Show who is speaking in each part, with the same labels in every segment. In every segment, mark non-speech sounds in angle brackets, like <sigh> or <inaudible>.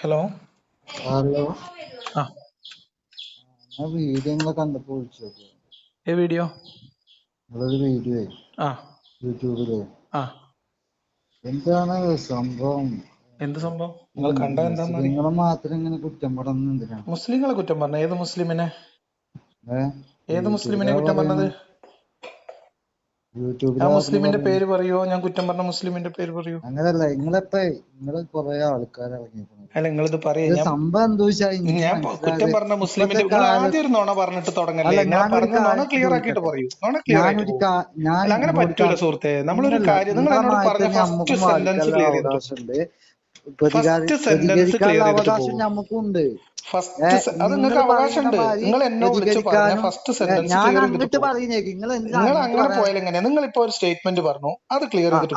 Speaker 1: Hello.
Speaker 2: Hello.
Speaker 1: ആ.
Speaker 2: ഞാൻ video നിങ്ങളെ കണ്ടപ്പോ വിളിച്ചത്
Speaker 1: ഏ വീഡിയോ?
Speaker 2: നിങ്ങളൊരു വീഡിയോ
Speaker 1: ആ.
Speaker 2: യൂട്യൂബിൽ.
Speaker 1: ആ.
Speaker 2: എന്താണ് സംഭവം?
Speaker 1: എന്ത് സംഭവം? നിങ്ങൾ കണ്ടത് എന്താന്ന്?
Speaker 2: നിങ്ങളെ മാത്രം ഇങ്ങനെ കുറ്റം പറയുന്നത് എന്തിനാ
Speaker 1: മുസ്ലിങ്ങളെ കുറ്റം പറഞ്ഞ ഏത് മുസ്ലിമിനെ? ഏത് മുസ്ലിമിനെ കുറ്റം പറഞ്ഞത്?
Speaker 2: യൂട്യൂബിൽ
Speaker 1: മുസ്ലിമിന്റെ പേര് പറയോ? ഞാൻ കുറ്റം പറഞ്ഞ മുസ്ലിമിന്റെ പേര് പറയൂ?
Speaker 2: അങ്ങനല്ല നിങ്ങളിപ്പ നിങ്ങൾ കൊറേ ആൾക്കാർ
Speaker 1: അല്ല നിങ്ങളിത് പറയേ.
Speaker 2: സംഭവം എന്താ
Speaker 1: ഞാൻ കുറ്റം പറഞ്ഞ മുസ്ലിമിന്റെ ആദ്യം ഒരു നുണ പറഞ്ഞിട്ട് തുടങ്ങല്ലേ?
Speaker 2: ഞാൻ
Speaker 1: പറഞ്ഞ നുണ ക്ലിയർ ആക്കിയിട്ട്. പറയൂ. നുണ ക്ലിയർ അങ്ങനെ പറ്റൂല സുഹൃത്തെ. നമ്മളൊരു കാര്യം നിങ്ങൾ എന്നോട് പറഞ്ഞ ഫസ്റ്റ് സെന്റൻസ് ക്ലിയർ ചെയ്തിട്ട്
Speaker 2: പ്രതികരിക്കാനുള്ള അവകാശം മാതിരി
Speaker 1: നിങ്ങൾ
Speaker 2: ഞാൻ അങ്ങോട്ട് പറയുന്നേക്ക് നിങ്ങൾ
Speaker 1: നിങ്ങൾ അങ്ങനെ ഇപ്പൊ ഒരു സ്റ്റേറ്റ്മെന്റ് പറഞ്ഞു. അത് ക്ലിയർ ചെയ്തിട്ട്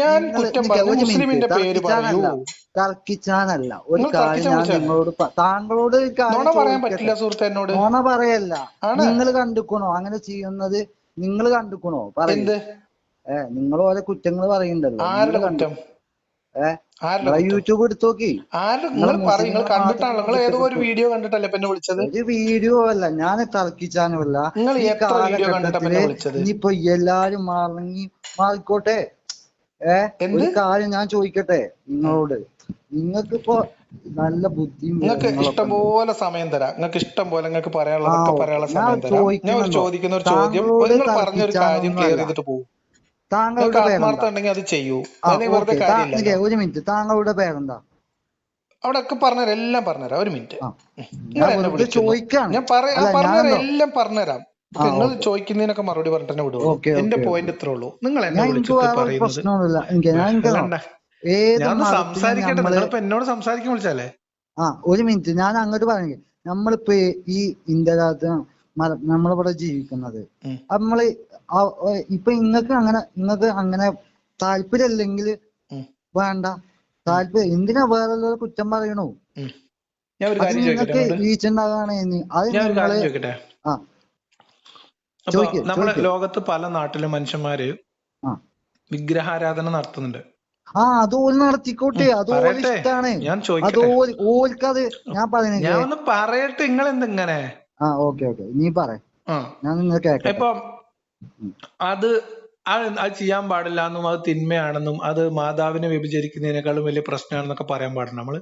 Speaker 1: ഞാൻ
Speaker 2: നിങ്ങൾ
Speaker 1: കുറ്റം
Speaker 2: നിക്ക്
Speaker 1: പറഞ്ഞു മുസ്ലിമിന്റെ പേര് പറയൂ.
Speaker 2: തർക്കിച്ചാനല്ല. തർക്കിച്ചാനല്ല ഒരു കാര്യം ഞാൻ നിങ്ങളോട് താങ്കളോട്
Speaker 1: പറയാൻ പറ്റില്ല സുഹൃത്തെ എന്നോട്.
Speaker 2: നോണ പറയല്ല. നിങ്ങൾ കണ്ടുക്കണോ? അങ്ങനെ ചെയ്യുന്നത് നിങ്ങൾ കണ്ടുക്കണോ?
Speaker 1: പറയുന്നത്
Speaker 2: ഏഹ് നിങ്ങൾ ഓരോ കുറ്റങ്ങൾ പറയുന്നുണ്ടല്ലോ.
Speaker 1: ആരുടെ കുറ്റം
Speaker 2: ഏ
Speaker 1: ആരുടെ
Speaker 2: നിങ്ങളെ
Speaker 1: കുറ്റം
Speaker 2: യൂട്യൂബ് എടുത്ത് നോക്കി.
Speaker 1: നിങ്ങൾ കണ്ടിട്ടാണല്ലോ. ഏതോ ഒരു വീഡിയോ കണ്ടിട്ടല്ലേ പിന്നെ വിളിച്ചത്?
Speaker 2: ഒരു വീഡിയോ അല്ല ഞാൻ തർക്കിച്ചാനുമല്ല
Speaker 1: നിങ്ങൾ എത്ര വീഡിയോ കണ്ടിട്ടാ കാലഘട്ടത്തിൽ വിളിച്ചത്?
Speaker 2: ഇനിയിപ്പോ എല്ലാരും മറങ്ങി മാറിക്കോട്ടെ. ഏ?
Speaker 1: എന്ത്?
Speaker 2: ഒരു കാര്യം ഞാൻ ചോദിക്കട്ടെ നിങ്ങളോട്. നിങ്ങൾക്കിപ്പോ നല്ല ബുദ്ധി
Speaker 1: നിങ്ങൾക്ക് ഇഷ്ടം പോലെ സമയം തരാം. നിങ്ങൾക്ക് ഇഷ്ടം പോലെ നിങ്ങൾക്ക് പറയാനുള്ളതൊക്കെ
Speaker 2: ആ,
Speaker 1: പറയാനുള്ള സമയം തരാം. ഞാൻ ചോദിക്കുന്ന ഒരു ചോദ്യം. നിങ്ങൾ പറഞ്ഞ ഒരു കാര്യം ക്ലിയർ. ചെയ്തിട്ട് പോകും
Speaker 2: താങ്കളുടെ പേരെന്താ?
Speaker 1: അത് ചെയ്യൂ.
Speaker 2: ഒരു മിനിറ്റ്. താങ്കളുടെ പേരെന്താ?
Speaker 1: അവിടെ ഒക്കെ പറഞ്ഞുതരാം എല്ലാം പറഞ്ഞുതരാം. ഒരു മിനിറ്റ്.
Speaker 2: ചോദിക്കാണ്.
Speaker 1: ഞാൻ പറഞ്ഞുതരാം എല്ലാം പറഞ്ഞുതരാം. നിങ്ങൾ. ചോദിക്കുന്നതിനൊക്കെ മറുപടി പറഞ്ഞിട്ട് തന്നെ
Speaker 2: ഓക്കേ,
Speaker 1: എന്റെ പോയിന്റ് ഇത്രേ ഉള്ളൂ. നിങ്ങൾ സംസാരിക്കട്ടെ. നിങ്ങളിപ്പോ എന്നോട് സംസാരിക്കാൻ വിളിച്ചാലേ?
Speaker 2: ആ ഒരു മിനിറ്റ്. ഞാൻ അങ്ങോട്ട് പറഞ്ഞു നമ്മളിപ്പോ ഈ ഇന്ത്യ നമ്മളിവിടെ ജീവിക്കുന്നത്. നമ്മൾ ഇപ്പൊ ഇങ്ങക്ക് അങ്ങനെ ഇങ്ങക്ക് അങ്ങനെ താല്പര്യമില്ലെങ്കിൽ. വേണ്ട. താല്പര്യം എന്തിനാ വേറെ കുറ്റം പറയണു?
Speaker 1: ഉം. ഞാൻ ഒരു
Speaker 2: അത്
Speaker 1: കാര്യം ചോദിക്കട്ടെ
Speaker 2: നിങ്ങൾക്ക്? വീഴ്ചണ്ടാകാണ് അത്
Speaker 1: ഞാൻ ഒരു
Speaker 2: നിങ്ങൾ
Speaker 1: കാര്യം ചോദിക്കട്ടെ?
Speaker 2: ആ.
Speaker 1: അപ്പൊ
Speaker 2: ചോദിക്ക്,
Speaker 1: ലോകത്ത് പല നാട്ടിലെ മനുഷ്യന്മാര്
Speaker 2: ആ.
Speaker 1: വിഗ്രഹാരാധന നടത്തുന്നുണ്ട്.
Speaker 2: ആ അത് ഓൽ നടത്തിക്കോട്ടെ. അത്
Speaker 1: ഓൽ
Speaker 2: ഇഷ്ടാണ്.
Speaker 1: ഞാൻ
Speaker 2: അത്
Speaker 1: ചോദിക്കട്ടെ
Speaker 2: ഓൽ ഓൽക്കത് ഞാൻ പറയുന്നത്
Speaker 1: ഞാൻ ഒന്ന് പറയട്ടെ നിങ്ങൾ എന്തിങ്ങനെ
Speaker 2: ആ ഓക്കെ ഓക്കെ. നീ പറ. ഞാൻ നിങ്ങൾ കേക്കട്ടെ.
Speaker 1: ഇപ്പൊ അത് അത് ചെയ്യാൻ പാടില്ല എന്നും അത് തിന്മയാണെന്നും അത് മാതാവിനെ വ്യഭിചരിക്കുന്നതിനേക്കാളും വലിയ പ്രശ്നമാണെന്നൊക്കെ പറയാൻ പാടില്ല നമ്മൾ.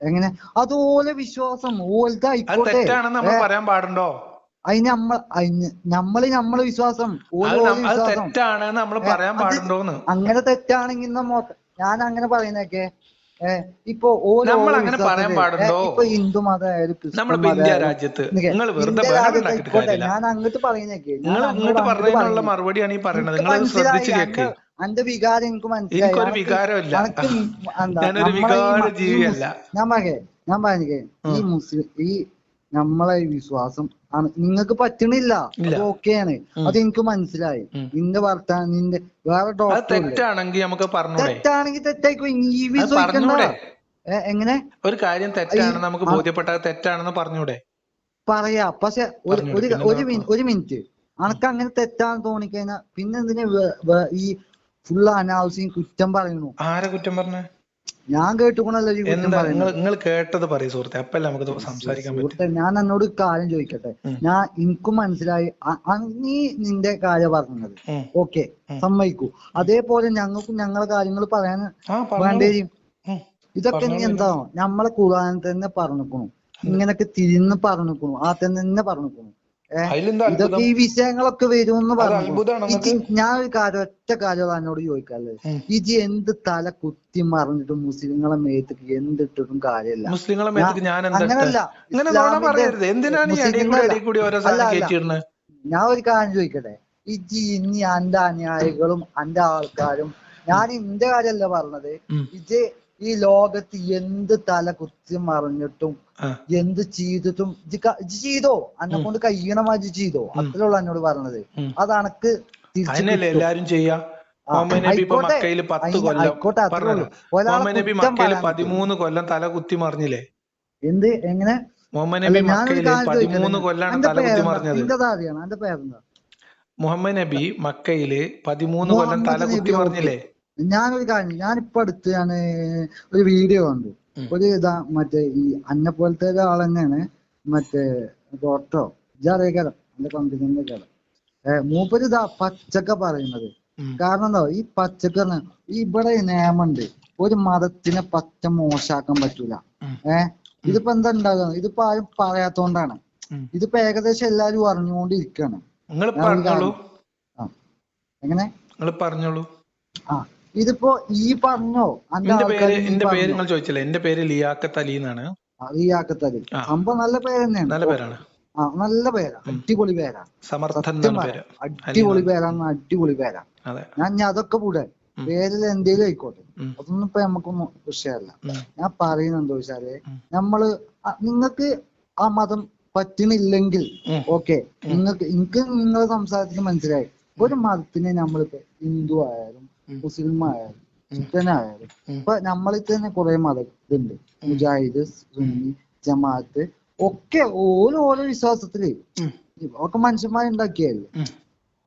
Speaker 2: എങ്ങനെ? അത് ഓലെ വിശ്വാസം
Speaker 1: തെറ്റാണെന്ന് നമ്മൾ പറയാൻ പാടുണ്ടോ?
Speaker 2: അതിന് നമ്മൾ നമ്മൾ നമ്മളെ വിശ്വാസം.
Speaker 1: തെറ്റാണെന്ന് നമ്മൾ പറയാൻ പാടുണ്ടോന്ന്.
Speaker 2: അങ്ങനെ തെറ്റാണെങ്കിൽ നമ്മ ഞാൻ അങ്ങനെ പറയുന്നൊക്കെ ഇപ്പൊ ഓരോ
Speaker 1: നമ്മൾ അങ്ങനെ പറയാൻ പാടുണ്ടോ?
Speaker 2: ഇപ്പൊ ഹിന്ദു മതമായാലും
Speaker 1: നമ്മളിപ്പോ ഇന്ത്യ രാജ്യത്ത് നിങ്ങൾ വെറുതെ
Speaker 2: ഞാൻ അങ്ങോട്ട് പറയുന്നേക്കെ
Speaker 1: നിങ്ങൾ
Speaker 2: അങ്ങോട്ട്
Speaker 1: ഇങ്ങോട്ട്
Speaker 2: അങ്ങോട്ട്
Speaker 1: പറഞ്ഞതിനുള്ള മറുപടിയാണ് ഈ പറയുന്നത്. നിങ്ങൾ
Speaker 2: മനസ്സിലായി.
Speaker 1: കേക്ക്.
Speaker 2: വികാരം എനിക്ക് മനസ്സിലായി.
Speaker 1: എനിക്കൊരു വികാരമില്ല. ഞാനൊരു വികാര ജീവിയല്ല
Speaker 2: ഞാൻ പറഞ്ഞേ ഞാൻ പറഞ്ഞേ ഈ മുസ്ലിം ഈ നമ്മളെ ഈ വിശ്വാസം നിങ്ങൾക്ക് പറ്റണില്ല. ഓക്കെയാണ്. അത് എനിക്ക് മനസ്സിലായി. നിന്റെ വർത്താനം നിന്റെ വേറെ
Speaker 1: അത്
Speaker 2: ഡോക്ടർ
Speaker 1: തെറ്റാണെങ്കിൽ നമുക്ക് പറഞ്ഞൂടെ?
Speaker 2: തെറ്റാണെങ്കിൽ തെറ്റായിക്കോ? ഇനി
Speaker 1: അത്
Speaker 2: വിശ്വസിക്കണ്ട എങ്ങനെ?
Speaker 1: ഒരു കാര്യം തെറ്റാണെന്ന് നമുക്ക് ബോധ്യപ്പെട്ടാൽ തെറ്റാണെന്ന് പറഞ്ഞൂടെ?
Speaker 2: പറയാ. പക്ഷെ ഒരു ഒരു ഒരു മിനിറ്റ് ഒരു മിനിറ്റ്. അനക്ക് അങ്ങനെ തെറ്റാന്ന് തോന്നിക്കഴിഞ്ഞാ പിന്നെ എന്തിനാ ഈ ഫുൾ അനാവശ്യം കുറ്റം പറയുന്നു?
Speaker 1: ആരെ കുറ്റം പറഞ്ഞ?
Speaker 2: ഞാൻ കേട്ടുകൊണ്ടല്ലോ
Speaker 1: നിങ്ങൾ കേട്ടത് പറയും സുഹൃത്തെ അപ്പല്ലേ നമുക്ക് സംസാരിക്കാൻ
Speaker 2: സുഹൃത്തെ ഞാൻ എന്നോട് കാര്യം ചോദിക്കട്ടെ? ഞാൻ എനിക്കും മനസ്സിലായി. നീ നിന്റെ കാര്യം പറഞ്ഞത്. ഓക്കെ സമ്മതിക്കൂ. അതേപോലെ ഞങ്ങൾക്കും ഞങ്ങളെ കാര്യങ്ങൾ പറയാൻ
Speaker 1: ആ പറഞ്ഞു
Speaker 2: വേണ്ടി വരും ഇതൊക്കെ നീ
Speaker 1: എന്താണോ
Speaker 2: എന്താ? നമ്മളെ ഖുർആൻ തന്നെ പറഞ്ഞിക്കണു ഇങ്ങനൊക്കെ തിരിഞ്ഞ് പറഞ്ഞിക്കണു ആ തന്നെ പറഞ്ഞിക്കണു ഇതൊക്കെ ഈ വിഷയങ്ങളൊക്കെ വരും
Speaker 1: എന്ന്
Speaker 2: പറഞ്ഞു ഞാൻ ഒരു കാര്യം ഒറ്റ കാര്യം എന്നോട് ചോദിക്കാനുള്ളത്. ഇജി എന്ത് തല കുത്തി മറിഞ്ഞിട്ടും മുസ്ലിങ്ങളെ മേത്തേക്ക് എന്തിട്ടിട്ടും കാര്യമില്ല.
Speaker 1: മുസ്ലിങ്ങളെ മേത്തേക്ക് ഞാൻ എന്താ
Speaker 2: അങ്ങനല്ല.
Speaker 1: എന്തിനാണ്.
Speaker 2: ഞാൻ ഒരു കാര്യം ചോദിക്കട്ടെ? ഇജി ഇനി അന്റെ അനുയായികളും അന്റെ ആൾക്കാരും ഞാൻ ഇന്റെ കാര്യമല്ല പറഞ്ഞത്. ഇജ് ഈ ലോകത്ത് എന്ത് തല കുത്തി മറിഞ്ഞിട്ടും. എന്ത് ചെയ്തിട്ടും ചെയ്തോ? അന്നെ കൊണ്ട് കഴിയണമാതിരി ചെയ്തോ? അത്രേ ഉള്ളൂ എന്നോട് പറഞ്ഞത്. അത് അനക്ക്
Speaker 1: അതിനല്ലേ എല്ലാരും ചെയ്യാ? മക്കയിൽ പത്ത് കൊല്ലം.
Speaker 2: ഒരാളെ
Speaker 1: നബി
Speaker 2: മക്കയിൽ
Speaker 1: പതിമൂന്ന് കൊല്ലം തല കുത്തി മറിഞ്ഞില്ലേ?
Speaker 2: എന്ത്? എങ്ങനെ?
Speaker 1: മുഹമ്മദ് നബി
Speaker 2: മക്കയിൽ
Speaker 1: പതിമൂന്ന് കൊല്ലാണ് തല കുത്തി മറിഞ്ഞത്. മുഹമ്മദ് നബി മക്കയിൽ പതിമൂന്ന് കൊല്ലം തല കുത്തി മറിഞ്ഞില്ലേ?
Speaker 2: ഞാനൊരു കാര്യം ഞാനിപ്പോ അടുത്ത് ഞാൻ ഒരു വീഡിയോ കണ്ടു. ഒരു ഇതാ മറ്റേ ഈ അന്നെ പോലത്തെ ഒരാൾ തന്നെയാണ് മറ്റേ ഡോക്ടറോ? ഇതറിയാലോ എന്റെ കമ്പനിന്റെ കാലം മൂപ്പര് ഇതാ പച്ചക്ക പറയുന്നത്. കാരണം എന്താ? ഈ പച്ചക്ക പറഞ്ഞ ഈ ഇവിടെ നിയമമുണ്ട് ഒരു മതത്തിനെ പച്ച മോശാക്കാൻ പറ്റൂല. ഏഹ് ഇതിപ്പോ എന്താ ഉണ്ടാകുക ഇതിപ്പോ ആരും പറയാത്തോണ്ടാണ്. ഇതിപ്പോ ഏകദേശം എല്ലാരും അറിഞ്ഞുകൊണ്ടിരിക്കാണ്. എങ്ങനെ?
Speaker 1: പറഞ്ഞോളൂ.
Speaker 2: ആ. ഇതിപ്പോ ഈ പറഞ്ഞോ?
Speaker 1: എന്റെ പേര്
Speaker 2: ലിയാക്കത്ത്
Speaker 1: എന്റെ പേര് നിങ്ങൾ ചോദിച്ചില്ലേ? എന്റെ പേര് ലിയാഖത്ത് അലി എന്നാണ്
Speaker 2: ലിയാക്കത്ത്
Speaker 1: അലി
Speaker 2: സംഭവം നല്ല പേര് തന്നെയാണ്.
Speaker 1: നല്ല പേരാണ്.
Speaker 2: ആ നല്ല പേരാ. അടിപൊളി പേരാ.
Speaker 1: സമർത്ഥൻ
Speaker 2: അടിപൊളി പേരാന്ന് അടിപൊളി പേരാ. ഞാൻ അതൊക്കെ കൂടെ. പേരിൽ എന്തേലും ആയിക്കോട്ടെ. അതൊന്നും ഇപ്പൊ നമുക്കൊന്നും വിഷയമല്ല ഞാൻ പറയുന്നത് എന്താ
Speaker 1: വെച്ചാൽ
Speaker 2: നമ്മൾ നിങ്ങക്ക് ആ മതം പറ്റണില്ലെങ്കിൽ. ഓക്കെ. നിങ്ങൾക്ക് എനിക്ക് നിങ്ങളെ സംസാരത്തിന് മനസ്സിലായി. ഒരു മതത്തിനെ നമ്മളിപ്പോ ഹിന്ദു ആയാലും. മുസ്ലിം ആയാലും ക്രിസ്ത്യൻ ആയാലും
Speaker 1: ഉം.
Speaker 2: ഇപ്പൊ നമ്മളിൽ തന്നെ കുറെ മതം ഇതുണ്ട്. മുജാഹിദ് സുന്നി ജമാഅത്ത് ഒക്കെ ഓരോ ഓരോ
Speaker 1: വിശ്വാസത്തിൽ.
Speaker 2: ഒക്കെ മനുഷ്യന്മാരുണ്ടാക്കിയല്ലേ.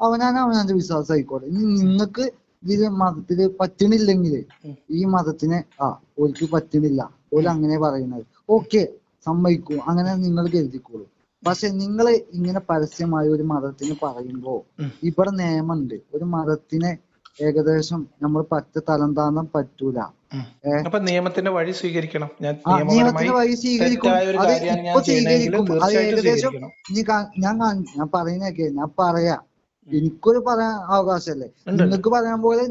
Speaker 2: അവനാണ് അവനാന്റെ വിശ്വാസം ആയിക്കോട്ടെ. ഇനി നിങ്ങക്ക് ഇതിൽ മതത്തിൽ പറ്റണില്ലെങ്കിൽ ഈ മതത്തിനെ ആ ഓർക്ക് പറ്റണില്ല. ഓര് അങ്ങനെ പറയുന്നത്. ഓക്കെ സമ്മതിക്കൂ. അങ്ങനെ നിങ്ങൾ കരുതിക്കോളൂ. പക്ഷെ നിങ്ങൾ ഇങ്ങനെ പരസ്യമായി ഒരു മതത്തിന് പറയുമ്പോ. ഇവിടെ നിയമമുണ്ട് ഒരു മതത്തിനെ ഏകദേശം നമ്മൾ പറ്റ തലം താന്നാൻ പറ്റൂല?
Speaker 1: അപ്പൊ നിയമത്തിന്റെ വഴി സ്വീകരിക്കണം.
Speaker 2: നിയമത്തിന്റെ വഴി സ്വീകരിക്കും. അത് ഇപ്പൊ സ്വീകരിക്കും. അത് ഏകദേശം ഞാൻ ഞാൻ പറയുന്നതൊക്കെ ഞാൻ പറയാ. എനിക്കൊരു പറയാൻ അവകാശമല്ലേ. നിങ്ങൾക്ക് പറയാൻ പോലെ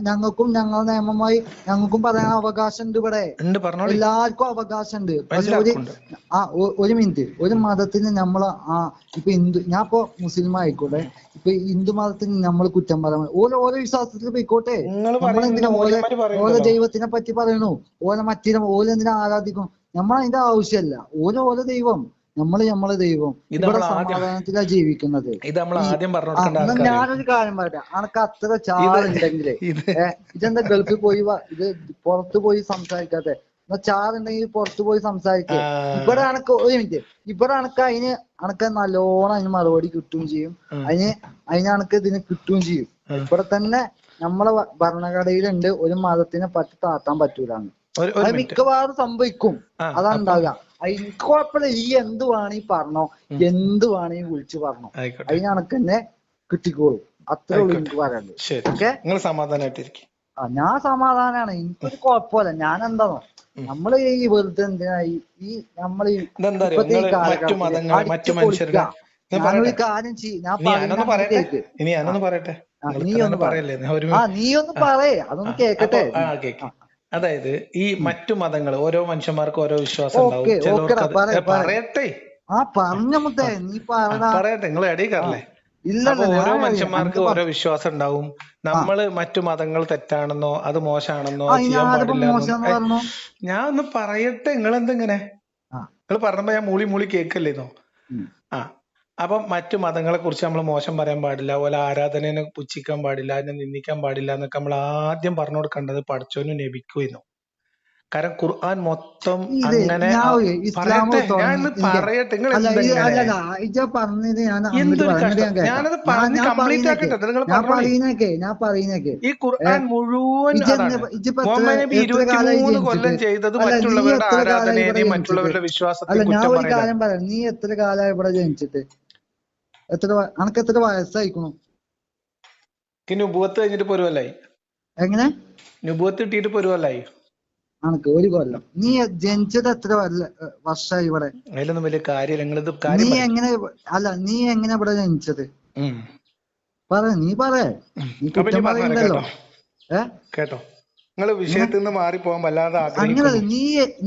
Speaker 2: ഞങ്ങൾക്കും ഞങ്ങൾ നിയമമായി ഞങ്ങൾക്കും പറയാൻ അവകാശമുണ്ട് ഇവിടെ. എല്ലാവർക്കും അവകാശമുണ്ട്. പക്ഷെ ഒരു ആ ഒരു മിനിറ്റ്. ഒരു മതത്തിന് നമ്മൾ ആ ഇപ്പൊ ഹിന്ദു ഞാൻ ഇപ്പൊ മുസ്ലിം ആയിക്കോട്ടെ. ഇപ്പൊ ഹിന്ദു മതത്തിന് നമ്മൾ കുറ്റം പറയാൻ ഓരോ ഓരോ വിശ്വാസത്തിൽ പോയിക്കോട്ടെ. നമ്മളെന്തിനാ ഓരോ ഓരോ ദൈവത്തിനെ പറ്റി പറയണു? ഓരോ മറ്റേ ഓരോ എന്തിനാ ആരാധിക്കും? നമ്മൾ അതിന്റെ ആവശ്യമല്ല ഓരോ ഓരോ ദൈവം. നമ്മൾ നമ്മളെ ദൈവം. ഇവിടെ
Speaker 1: നമ്മൾ
Speaker 2: സമാധാനത്തിലാ ജീവിക്കുന്നത്.
Speaker 1: നമ്മൾ
Speaker 2: ഞാനൊരു കാര്യം പറയട്ടെ. അനക്ക് അത്ര ചാറുണ്ടെങ്കിൽ ഇതെന്താ ഗൾഫിൽ പോയി വ- ഇത് പുറത്ത് പോയി സംസാരിക്കാത്തെ? എന്നാ ചാറുണ്ടെങ്കിൽ പുറത്ത് പോയി
Speaker 1: സംസാരിക്കുക.
Speaker 2: ഇവിടെ അനക്ക് ഒരു മിനിറ്റ്. ഇവിടെ അനക്ക് അതിന് അനക്ക് നല്ലോണം അതിന് മറുപടി കിട്ടുകയും ചെയ്യും. അതിന് അതിന് അനക്ക് ഇതിന് കിട്ടുകയും ചെയ്യും. ഇവിടെ തന്നെ നമ്മളെ ഭരണഘടനയിലുണ്ട്. ഒരു മതത്തിനെ പറ്റി താത്താൻ
Speaker 1: ഒരു
Speaker 2: അത് മിക്കവാറും സംഭവിക്കും. അതാണ് ഉണ്ടാവുക. അത് എനിക്ക് കുഴപ്പമില്ല ഈ എന്ത് വേണേ പറഞ്ഞോ എന്ത് വേണേ വിളിച്ചു പറഞ്ഞോ. അതിന് അനക്ക് തന്നെ കിട്ടിക്കോളും. അത്രേ ഉള്ളൂ. എനിക്ക് പറയാനുള്ളത്.
Speaker 1: ശരി.
Speaker 2: ഓക്കെ?
Speaker 1: സമാധാനമായിട്ടിരിക്കും
Speaker 2: ആ ഞാൻ സമാധാനാണ്. എനിക്കൊരു കുഴപ്പമില്ല. ഞാൻ എന്താണോ? നമ്മൾ ഈ വെറുതെ എന്തിനാ ഈ ഈ
Speaker 1: നമ്മൾ
Speaker 2: ഇപ്പത്തെ ഈ ഞാനൊരു കാര്യം ചെയ്യും ഞാൻ നീ ഒന്ന്
Speaker 1: പറയല്ലേ? ഞാൻ ഒരു
Speaker 2: ആ നീ ഒന്ന് പറയേ. അതൊന്ന് കേക്കട്ടെ.
Speaker 1: അതായത് ഈ മറ്റു മതങ്ങൾ ഓരോ മനുഷ്യന്മാർക്കും ഓരോ വിശ്വാസം ഉണ്ടാവും. പറയട്ടെ.
Speaker 2: ആ പറഞ്ഞ മുത്തേ നീ
Speaker 1: പറയട്ടെ നിങ്ങൾ
Speaker 2: ഇല്ല
Speaker 1: ഓരോ മനുഷ്യന്മാർക്ക് ഓരോ വിശ്വാസം ഉണ്ടാവും. നമ്മൾ മറ്റു മതങ്ങൾ തെറ്റാണെന്നോ അത് മോശമാണെന്നോ ചെയ്യാൻ പാടില്ല ഞാൻ ഒന്ന് പറയട്ടെ നിങ്ങൾ എന്തെങ്ങനെ. നിങ്ങൾ പറഞ്ഞപ്പോ ഞാൻ മൂളി മൂളി കേക്കല്ലേന്നോ ആ അപ്പം മറ്റു മതങ്ങളെ കുറിച്ച് നമ്മൾ മോശം പറയാൻ പാടില്ല. അതുപോലെ ആരാധനയെ പുച്ഛിക്കാൻ പാടില്ല അതിനെ നിന്ദിക്കാൻ പാടില്ല എന്നൊക്കെ നമ്മൾ ആദ്യം പറഞ്ഞു കൊടുക്കേണ്ടത് പഠിച്ചോനും എന്നു. കാരണം ഖുർആൻ മൊത്തം അങ്ങനെ പറയട്ടെ നിങ്ങൾ. ഞാനത് പറഞ്ഞ് കംപ്ലീറ്റ് ആക്കട്ടെ നിങ്ങൾ ഈ ഖുർആൻ മുഴുവൻ ഇരുപത്തിമൂന്ന് കൊല്ലം ചെയ്തത് മറ്റുള്ളവരുടെ ആരാധനയെയും മറ്റുള്ളവരുടെ
Speaker 2: വിശ്വാസത്തെ
Speaker 1: കുറ്റം
Speaker 2: ഒരു കാര്യം പറയാം. നീ എത്ര കാലായി ഇവിടെ ജനിച്ചിട്ട്? എത്ര അനക്ക് എത്ര വയസ്സായിക്കണു?
Speaker 1: നുബുവത്ത് കഴിഞ്ഞിട്ട് പൊരുവല്ലായി
Speaker 2: എങ്ങനെ?
Speaker 1: നുബുവത്ത് കിട്ടിയിട്ട് പൊരുവല്ലായി
Speaker 2: അനക്ക് ഒരു കൊല്ലം. നീ ജനിച്ചത് എത്ര വർഷമായി ഇവിടെ?
Speaker 1: അതിലൊന്നും വലിയ കാര്യമില്ല. നിങ്ങളിത്
Speaker 2: നീ. എങ്ങനെ അല്ല നീ എങ്ങനെ ഇവിടെ ജനിച്ചത്? പറ നീ പറ.
Speaker 1: കേട്ടോ?
Speaker 2: ഏ?
Speaker 1: കേട്ടോ? നിങ്ങൾ വിഷയത്തിൽ നിന്ന് മാറിപ്പോകാൻ വല്ലാതെ
Speaker 2: അങ്ങനെ നീ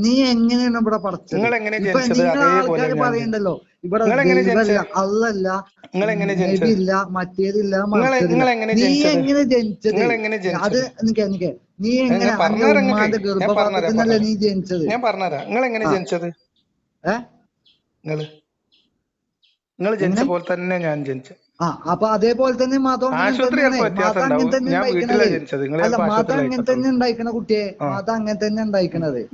Speaker 2: നീ എങ്ങനെയാണ് ഇവിടെ പഠിച്ചത്
Speaker 1: നിങ്ങൾ എങ്ങനെ ജനിച്ചത്? അതേപോലെ
Speaker 2: പറയണ്ടല്ലോ. ഇവിടെ അല്ലല്ല.
Speaker 1: നിങ്ങൾ എങ്ങനെ
Speaker 2: മറ്റേതില്ല
Speaker 1: നിങ്ങൾ എങ്ങനെ
Speaker 2: നീ എങ്ങനെ ജനിച്ചത്? അത് നീ എങ്ങനെ ഗർഭപാത്രത്തിനല്ലേ നീ ജനിച്ചത്?
Speaker 1: ഞാൻ പറഞ്ഞുതരാം. നിങ്ങൾ എങ്ങനെ
Speaker 2: ആ.
Speaker 1: ജനിച്ചത്?
Speaker 2: ഏ?
Speaker 1: നിങ്ങൾ നിങ്ങൾ ജനിച്ച പോലെ തന്നെ ഞാൻ ജനിച്ചത്.
Speaker 2: ആ അപ്പൊ അതേപോലെ തന്നെ മതം മതം അങ്ങനെ തന്നെ
Speaker 1: ഞാൻ
Speaker 2: ഉണ്ടായിക്കണത്. അല്ല
Speaker 1: ചിലപ്പോ
Speaker 2: അങ്ങനെ തന്നെ ഉണ്ടായിക്കണ കുട്ടിയെ.
Speaker 1: ആ.
Speaker 2: അങ്ങനെ തന്നെ ഉണ്ടായിക്കണത്.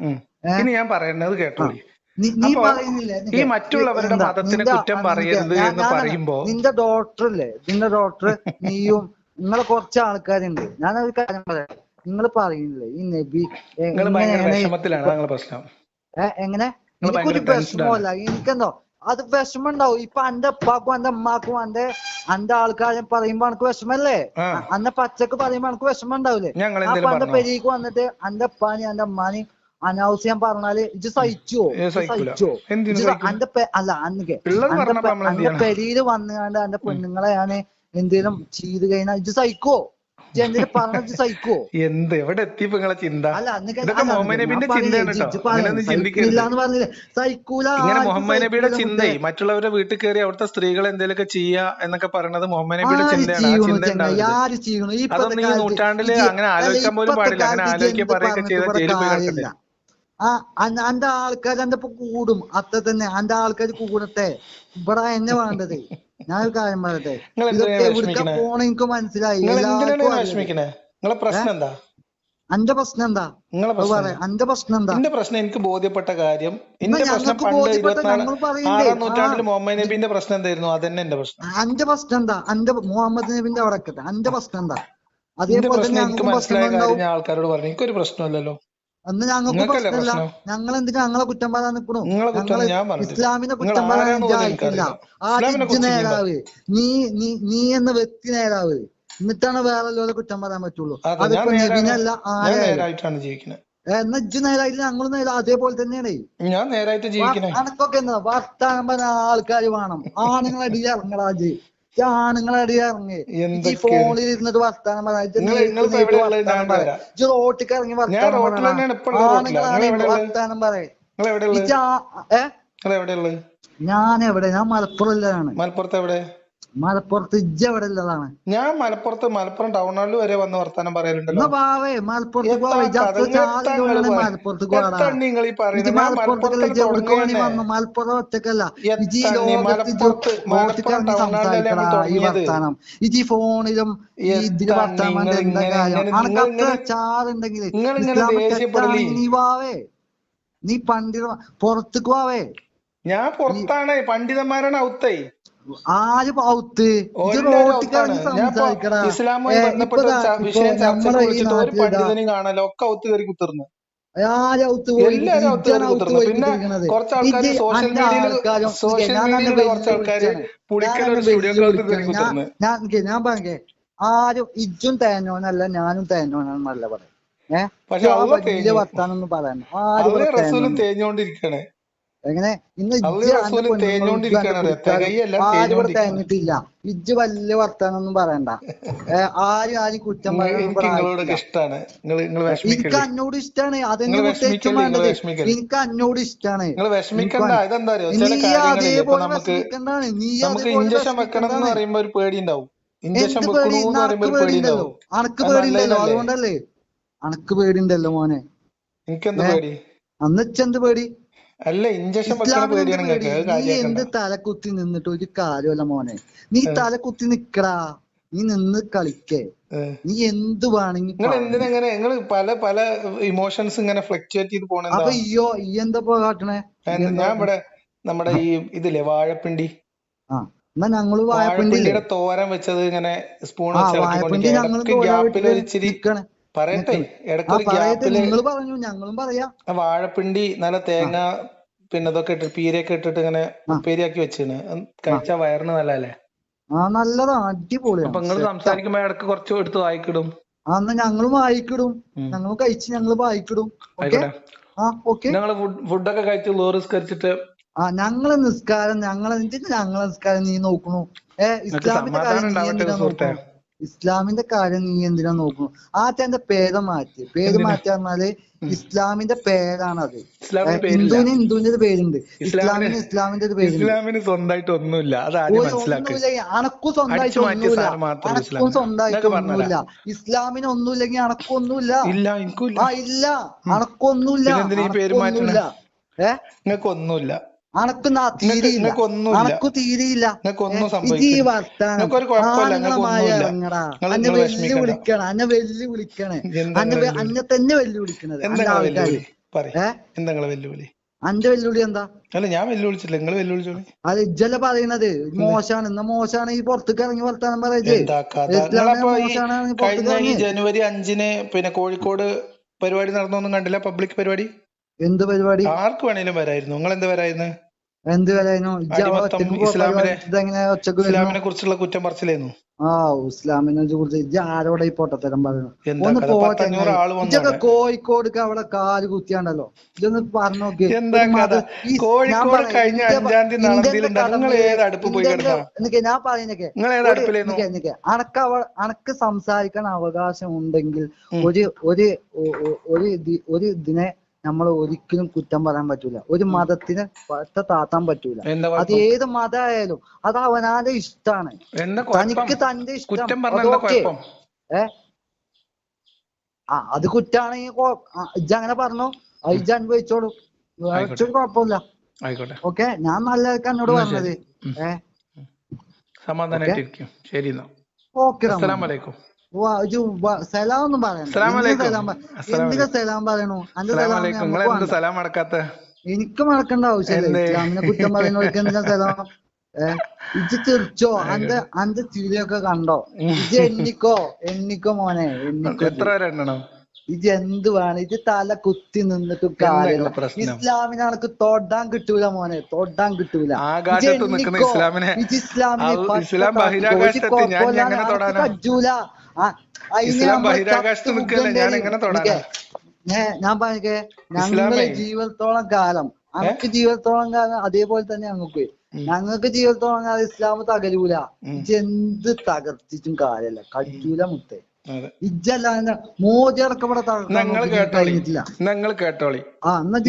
Speaker 1: ഇനി ഞാൻ പറയുന്നത് കേട്ടോ
Speaker 2: നീ പറയുന്നില്ല.
Speaker 1: ഈ മറ്റുള്ളവരുടെ മതത്തിനെ കുറ്റം പറയരുത് എന്ന് പറയുമ്പോ
Speaker 2: നിന്റെ ഡോക്ടർ അല്ലേ നിന്റെ ഡോക്ടർ നീയും നിങ്ങളെ കുറച്ച് ആൾക്കാരുണ്ട്. ഞാനൊരു കാര്യം പറയാം. നിങ്ങൾ പറയുന്നില്ലേ? ഈ നബി എ-
Speaker 1: നിങ്ങൾ ഭയങ്കര വിഷമത്തിലാണ്. നിങ്ങളെ പ്രശ്നം.
Speaker 2: ഏ, എങ്ങനെ? എനിക്കൊരു പ്രശ്നമല്ല. എനിക്കെന്തോ അത് വിഷമം ഉണ്ടാവും ഇപ്പൊ എന്റെ ഉപ്പാക്കും എന്റെ ഉമ്മാക്കും എന്റെ എന്റെ ആൾക്കാരെ പറയുമ്പോ എനക്ക് വിഷമല്ലേ. അന്നെ പച്ചക്ക് പറയുമ്പോ എനക്ക് വിഷമം ഉണ്ടാവില്ലേ അപ്പൊ
Speaker 1: അന്റെ
Speaker 2: പെരീക്ക് വന്നിട്ട് എന്റെ ഉപ്പാനി എന്റെ ഉമ്മാനി അനാവശ്യം പറഞ്ഞാൽ ഇജ്ജ്
Speaker 1: സഹിച്ചോ?
Speaker 2: സഹിച്ചോ?
Speaker 1: സഹിക്കും?
Speaker 2: അന്റെ അല്ല അന്നൊക്കെ അന്റെ അന്റെ പെരിയിൽ വന്നുകാണ്ട് എന്റെ പെണ്ണുങ്ങളെ ഞാൻ എന്തേലും ചെയ്ത് കഴിഞ്ഞാൽ ഇജ്ജ് സഹിക്കുവോ എന്തേലും പറഞ്ഞ ഇജ്ജ് സഹിക്കുവോ?
Speaker 1: എന്ത്? എവിടെ എത്തിയപ്പോ നിങ്ങളെ ചിന്ത?
Speaker 2: അല്ല പറഞ്ഞില്ലേ, സഹിക്കൂല
Speaker 1: ഇങ്ങനെ മുഹമ്മദ് നബിയുടെ
Speaker 2: ചിന്ത.
Speaker 1: മറ്റുള്ളവരുടെ വീട്ടിൽ കയറി അവിടുത്തെ സ്ത്രീകൾ എന്തെങ്കിലുമൊക്കെ ചെയ്യാ എന്നൊക്കെ പറയണത് മുഹമ്മദ് നബിയുടെ ചിന്തയാണ്. അതൊന്നും ഈ
Speaker 2: നൂറ്റാണ്ടിൽ
Speaker 1: അങ്ങനെ ആലോചിക്കാൻ പോലും പാടില്ല. അങ്ങനെ ആലോചിക്കാൻ
Speaker 2: പറയുക
Speaker 1: ചെയ്താൽ ജയിലിൽ പോയി കിടക്കണ്ടേ?
Speaker 2: ആ അന്റെ ആൾക്കാർ എന്റെ കൂടും. അത്ര തന്നെ. അന്റെ ആൾക്കാർ കൂടട്ടെ. ഇവിടെ എന്നെ വേണ്ടത്. ഞാൻ ഒരു കാര്യം പറയട്ടെ? പോണ എനിക്ക് മനസ്സിലായി
Speaker 1: നിങ്ങളെ പ്രശ്നം എന്താ?
Speaker 2: അന്റെ പ്രശ്നം എന്താ? അന്റെ പ്രശ്നം എന്താ?
Speaker 1: എന്റെ പ്രശ്നം എനിക്ക് ബോധ്യപ്പെട്ട കാര്യം എന്റെ പ്രശ്നം പണ്ട് ഇരുപത്തിനാല് നൂറ്റാണ്ടിൽ മുഹമ്മദ് നബിന്റെ പ്രശ്നം എന്തായിരുന്നു? അതന്നെ എന്റെ പ്രശ്നം.
Speaker 2: അന്റെ പ്രശ്നം എന്താ? അന്റെ മുഹമ്മദ് നബിന്റെ അവിടെ അന്റെ പ്രശ്നം എന്താ? അതേപോലെ
Speaker 1: പ്രശ്നം എനിക്ക് മനസ്സിലായ കാര്യം
Speaker 2: പ്രശ്നങ്ങളുണ്ടാവും
Speaker 1: ഞാൻ ആൾക്കാരോട് പറഞ്ഞു. എനിക്കൊരു പ്രശ്നമില്ലല്ലോ.
Speaker 2: അന്ന് ഞങ്ങൾക്ക് പ്രശ്നമില്ല. ഞങ്ങൾ എന്തിനാ ഞങ്ങളെ കുറ്റം പറയാൻ നിൽക്കണു
Speaker 1: ഞങ്ങൾ
Speaker 2: ഇസ്ലാമിനെ കുറ്റം പറയാൻ ആയിട്ടില്ല
Speaker 1: പറ
Speaker 2: നേതാവ് നീ നീ നീ എന്ന വ്യക്തി നേതാവ് എന്നിട്ടാണ് വേറെ ഉള്ളവരെ കുറ്റം പറയാൻ പറ്റുള്ളൂ. അതിപ്പോ നബിനല്ല
Speaker 1: ആരായിട്ടാണ് ജീവിക്കുന്നത്
Speaker 2: എന്നാ ഇജ്ജ് നേരായില്ല ഞങ്ങളും നേരം അതേപോലെ തന്നെയാണ്.
Speaker 1: ഞാൻ നേരായിട്ട്
Speaker 2: അനക്കൊക്കെ എന്താ വർത്താനം പറഞ്ഞ ആൾക്കാർ വേണം. ഇറങ്ങടാ ഇജ്ജ് ഇജ്ജ് ആണുങ്ങളടി ഇറങ്ങി. ഈ ഫോണിൽ ഇരുന്നിട്ട് വർത്താനം പറയാ. ഇജ്ജ് റോട്ടിക്ക് ഇറങ്ങി
Speaker 1: ഞാൻ
Speaker 2: വർത്താനം ആണുങ്ങളാണ് വർത്താനം പറയേ. ഞാൻ എവിടെ ഞാൻ മലപ്പുറം
Speaker 1: മലപ്പുറത്ത് എവിടെ?
Speaker 2: മലപ്പുറത്ത് ഇജ്ജ് എവിടെ ഉള്ളതാണ്?
Speaker 1: ഞാൻ മലപ്പുറത്ത് മലപ്പുറം ടൗൺ ഹാളിൽ വരെ വന്ന് വർത്താനം പറയലുണ്ടല്ലോ.
Speaker 2: വാവേ മലപ്പുറത്ത്
Speaker 1: നിങ്ങൾ ഈ പറയുന്നത്.
Speaker 2: മലപ്പുറം ഒറ്റക്കല്ല. വർത്താനം. ഇജ്ജ് ഈ ഫോണിലും ഈ
Speaker 1: ഇതിൽ
Speaker 2: വർത്താനം ചാറുണ്ടെങ്കിൽ നീ വാവേ. നീ പണ്ടിത പുറത്തേക്ക് വാവേ.
Speaker 1: ഞാൻ പുറത്താണ്. പണ്ഡിതന്മാരാണ് ഔത്തേ.
Speaker 2: ആര്
Speaker 1: ഇസ്ലാമുമായി ബന്ധപ്പെട്ട വിഷയം ഒരു കാണാലോ ഒക്കെ ഔത്ത് കയറി കുത്തിർന്ന്.
Speaker 2: ആര് ഔത്ത് പോയി?
Speaker 1: എല്ലാരും ഔത്ത് കയറി കുത്തിർന്നു.
Speaker 2: പോയി
Speaker 1: പിന്നെ കുറച്ച് ആൾക്കാർ സോഷ്യൽ മീഡിയയിൽ കുറച്ച് ആൾക്കാർ
Speaker 2: ഞാൻ
Speaker 1: കയറി കുത്തിർന്ന്.
Speaker 2: പറഞ്ഞേ ആരും ഇജ്ജും തേനോനല്ല ഞാനും തേഞ്ഞോനാണെന്നല്ല പറയാം. ഏഹ്
Speaker 1: പക്ഷെ
Speaker 2: ആ
Speaker 1: അള്ള
Speaker 2: വലിയ
Speaker 1: തേഞ്ഞു.
Speaker 2: വർത്താനം ഒന്നും പറയണ്ട. ആരും
Speaker 1: തേഞ്ഞോണ്ടിരിക്കണേ.
Speaker 2: എങ്ങനെ? ഇന്ന് ആരും ഇവിടെ തേഞ്ഞിട്ടില്ല. ഇജ്ജ് വല്യ വർത്താനൊന്നും പറയണ്ട. ആരും ആരും കുറ്റം
Speaker 1: എനിക്ക്
Speaker 2: എനിക്ക് അന്നോട് ഇഷ്ടാണ്. അതെന്നെ മുത്തേറ്റം വേണ്ടത്. എനിക്ക് അന്നോട് ഇഷ്ടാണ്. എനിക്ക് നീ അതേപോലെ വിഷമിക്കണ്ടാണ് നീ അതേപോലെ
Speaker 1: പറയുമ്പോ ഒരു പേടി?
Speaker 2: അനക്ക്
Speaker 1: പേടി
Speaker 2: പേടിയുണ്ടല്ലോ. അനക്ക് പേടിയുണ്ടല്ലോ. അതുകൊണ്ടല്ലേ? അനക്ക് പേടിയുണ്ടല്ലോ മോനെ.
Speaker 1: എനിക്കെന്ത് പേടി?
Speaker 2: അന്ന് ഇച്ചെന്ത് പേടി?
Speaker 1: അല്ല ഇഞ്ചക്ഷൻ
Speaker 2: നീ എന്ത് തല കുത്തി നിന്നിട്ട് ഒരു കാര്യമല്ല മോനെ? നീ
Speaker 1: തലക്കുത്തി
Speaker 2: തല കുത്തി നിക്കടാ. നീ നിന്ന് കളിക്കേ. നീ എന്ത് വേണമെങ്കിൽ
Speaker 1: പല പല ഇമോഷൻസ് ഇങ്ങനെ ഫ്ലക്ച്വേറ്റ് ചെയ്ത് പോണ
Speaker 2: അപ്പൊ അയ്യോ ഈ എന്താ കാട്ടണേ?
Speaker 1: ഞാൻ ഇവിടെ നമ്മുടെ ഈ ഇതില്ലേ വാഴപ്പിണ്ടി.
Speaker 2: ആ എന്നാ ഞങ്ങൾ
Speaker 1: വാഴപ്പിണ്ടിയുടെ തോരൻ വെച്ചത് ഇങ്ങനെ സ്പൂൺ വെച്ച് ഗ്യാപ്പിൽ
Speaker 2: നിക്കാണ്.
Speaker 1: പറയട്ടെ ഇടയ്ക്ക്
Speaker 2: നിങ്ങൾ പറഞ്ഞു ഞങ്ങളും പറയാ.
Speaker 1: വാഴപ്പിണ്ടി നല്ല തേങ്ങ പിന്നെ ഇതൊക്കെ ഇട്ട് പീരയൊക്കെ ഇട്ടിട്ട് ഇങ്ങനെ ഉപ്പേരിയാക്കി വെച്ചിന്. കഴിച്ചാ വയറിന് നല്ലതല്ലേ?
Speaker 2: ആ നല്ലതാണ്
Speaker 1: അപ്പൊ
Speaker 2: അടിപൊളിയാണ്
Speaker 1: നിങ്ങൾ
Speaker 2: സെറ്റാ
Speaker 1: സംസാരിക്കുമ്പോ ഇടയ്ക്ക് കുറച്ച് എടുത്ത് വായിക്കിടും.
Speaker 2: അന്ന് ഞങ്ങളും വായിക്കിടും. ഞങ്ങൾ കഴിച്ച് ഞങ്ങൾ വായിക്കിടും. ആ ഓക്കെ.
Speaker 1: ഞങ്ങൾ ഫുഡൊക്കെ കഴിച്ച് ലോറിസ്കരിച്ചിട്ട്
Speaker 2: ആ ഞങ്ങളെ നിസ്കാരം ഞങ്ങളെ ഞങ്ങളെ നിസ്കാരം നീ നോക്കണു.
Speaker 1: ഏഹ്
Speaker 2: ഇസ്ലാമിന്റെ കാര്യം ഇസ്ലാമിന്റെ കാര്യം നീ എന്തിനാ നോക്കുന്നു? ആദ്യം എന്റെ പേര് മാറ്റി. പേര് മാറ്റി
Speaker 1: പറഞ്ഞാൽ.
Speaker 2: ഇസ്ലാമിന്റെ പേരാണത്. ഹിന്ദുവിന് ഹിന്ദുവിന്റെ ഒരു പേരുണ്ട്.
Speaker 1: ഇസ്ലാമിന്
Speaker 2: ഇസ്ലാമിന് ഇസ്ലാമിന്റെ ഒരു പേരുണ്ട്.
Speaker 1: ഇസ്ലാമിന് സ്വന്തമായിട്ട് ഒന്നുമില്ല.
Speaker 2: ഒന്നുമില്ല. അനക്കും സ്വന്തമായിട്ട് ഒന്നുമില്ല. അനക്കും സ്വന്തമായിട്ട് ഒന്നുമില്ല. ഇസ്ലാമിന് ഒന്നുമില്ലെങ്കിൽ അനക്കൊന്നുമില്ല
Speaker 1: ഇല്ല എനിക്കും
Speaker 2: ആ ഇല്ല. അനക്കൊന്നുമില്ല
Speaker 1: പിന്നെ എന്തിനാ ഈ പേര് മാറ്റണേ?
Speaker 2: അനക്കൊന്നുമില്ല ഏ
Speaker 1: നിങ്ങൾക്ക് ഒന്നുമില്ല
Speaker 2: അനക്ക്
Speaker 1: ആ
Speaker 2: തീരെയില്ല. അനക്ക് തീരെയില്ല. ഈ വർത്താനം. ഇറങ്ങടാ അന്നെ വെല്ലു വിളിക്കണ. അന്നെ വെല്ലു വിളിക്കണേ. അന്നെ അന്നെ തന്നെ വെല്ലു വിളിക്കണത്.
Speaker 1: വെല്ലുവിളി
Speaker 2: അന്റെ വെല്ലുവിളി എന്താ?
Speaker 1: അല്ല ഞാൻ വെല്ലുവിളിച്ചില്ല നിങ്ങൾ വെല്ലുവിളിച്ചോളി
Speaker 2: അത് ഇജ്ജല്ല പറയുന്നത്? മോശാണ് എന്നാ മോശാണ് ഈ പുറത്തേക്ക് ഇറങ്ങി വർത്താനം പറയുന്നത്
Speaker 1: ജനുവരി അഞ്ചിന് പിന്നെ കോഴിക്കോട് പരിപാടി നടന്നൊന്നും കണ്ടില്ല? പബ്ലിക് പരിപാടി?
Speaker 2: എന്ത് പരിപാടി?
Speaker 1: ആർക്ക് വേണേലും വരായിരുന്നു? നിങ്ങൾ എന്ത് വരായിരുന്നു?
Speaker 2: എന്ത് കലായിരുന്നു
Speaker 1: ഇസ്ലാമിനെ- കുറിച്ചുള്ള കുറ്റം പറച്ചിലായിരുന്നു
Speaker 2: ആ ഇസ്ലാമിനെ കുറിച്ച് ഇജ്ജ് ആരോടെ ഈ പൊട്ടത്തരം പറയുന്നു ഒന്ന്
Speaker 1: വന്നു
Speaker 2: ഇജ്ജൊക്കെ. കോഴിക്കോട് അവിടെ കാൽ കുത്തിയാണ്ടല്ലോ? ഇതൊന്ന് പറഞ്ഞു നോക്കി?
Speaker 1: കോഴിക്കോട് കഴിഞ്ഞ അഞ്ചാം തീയതി?
Speaker 2: ഞാൻ പറയുന്നൊക്കെ അനക്ക് അവ അനക്ക് സംസാരിക്കാൻ അവകാശം ഉണ്ടെങ്കിൽ ഒരു ഒരു ഒരു ഇതിനെ നമ്മൾ ഒരിക്കലും കുറ്റം പറയാൻ പറ്റൂല. ഒരു മതത്തിനെ പറ്റ താത്താൻ പറ്റൂല. അത് ഏത് മതമായാലും അത് അവനാന്റെ ഇഷ്ടാണ്. തനിക്ക് തന്റെ ഇഷ്ടം. അതൊക്കെ. ഏ? ആ അത് കുറ്റാണെങ്കിൽ ഇജ്ജ അങ്ങനെ പറഞ്ഞു? ഇജ്ജ് അനുഭവിച്ചോളൂ. ഒരു കുഴപ്പമില്ല. ഓക്കെ? ഞാൻ നല്ല എന്നോട്
Speaker 1: എന്നാ
Speaker 2: പറഞ്ഞത്. ഏ?
Speaker 1: സമാധാനായിട്ടിരിക്കും. ശരി
Speaker 2: ഓക്കെ.
Speaker 1: അസ്സലാം വലൈക്കും
Speaker 2: സലാം ഒന്നും പറയണ്ട. സലാം സലാം പറയണു? അന്റെ എനിക്ക് മടക്കേണ്ട ആവശ്യമില്ല? ഇസ്ലാമിനെ കുറ്റം പറയുന്നവർക്ക് എന്തിനാ സലാം? <laughs> ഇജ്ജ് അന്റെ അന്റെ ചിരിയൊക്കെ കണ്ടോ? ഇജ്ജ് എണ്ണിക്കോ? എണ്ണിക്കോ മോനെ? എണ്ണിക്കോ
Speaker 1: എത്ര എണ്ണണം?
Speaker 2: ഇത് എന്ത് വേണം? ഇജ് തല കുത്തി നിന്നിട്ട് കാര്യമില്ല. ഇസ്ലാമിനെ തൊടാൻ കിട്ടൂല മോനെ. തൊടാൻ കിട്ടൂല. ഇജ്.
Speaker 1: ഇസ്ലാമിനെ
Speaker 2: ഇസ്ലാമിനെ താത്തിക്കോ.
Speaker 1: ബഹിരാകാശത്ത് ഞാൻ എങ്ങനെ നിൽക്കല്ലേ, ഞാൻ എങ്ങനെ. തൊടാനാ?
Speaker 2: പറഞ്ഞേ ഞങ്ങളെ
Speaker 1: ഇസ്ലാമേ.
Speaker 2: ജീവിതത്തോളം കാലം അനക്ക് ജീവിതത്തോളം കാലം അതേപോലെ തന്നെ ഞങ്ങൾക്ക്. ഞങ്ങൾക്ക് ജീവിതത്തോളം കാലം ഇസ്ലാം തകരൂല. എന്ത് തകർത്തിട്ടും കാര്യല്ല. കഴിയൂല മുത്തേ.
Speaker 1: അതെ.
Speaker 2: ഇജ്ജല്ല മോദി അടക്കം ഇവിടെ
Speaker 1: ഞങ്ങൾ കേട്ടോളി. ഞങ്ങൾ കേട്ടോളി.
Speaker 2: ആ എന്നാ